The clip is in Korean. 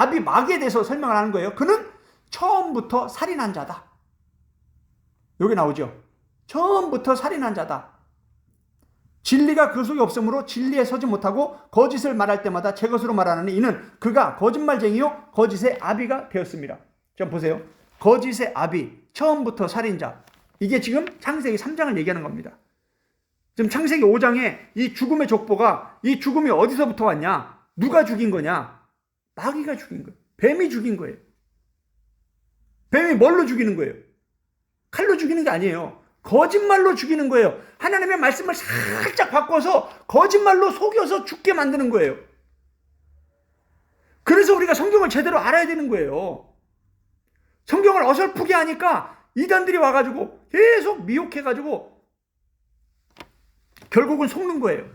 아비 마귀에 대해서 설명을 하는 거예요. 그는 처음부터 살인한 자다. 여기 나오죠. 처음부터 살인한 자다. 진리가 그 속에 없으므로 진리에 서지 못하고 거짓을 말할 때마다 제 것으로 말하느니 이는 그가 거짓말쟁이요 거짓의 아비가 되었습니다. 좀 보세요. 거짓의 아비, 처음부터 살인자. 이게 지금 창세기 3장을 얘기하는 겁니다. 지금 창세기 5장에 이 죽음의 족보가 이 죽음이 어디서부터 왔냐? 누가 죽인 거냐? 마귀가 죽인 거예요. 뱀이 죽인 거예요. 뱀이 뭘로 죽이는 거예요? 칼로 죽이는 게 아니에요. 거짓말로 죽이는 거예요. 하나님의 말씀을 살짝 바꿔서 거짓말로 속여서 죽게 만드는 거예요. 그래서 우리가 성경을 제대로 알아야 되는 거예요. 성경을 어설프게 하니까 이단들이 와가지고 계속 미혹해가지고 결국은 속는 거예요.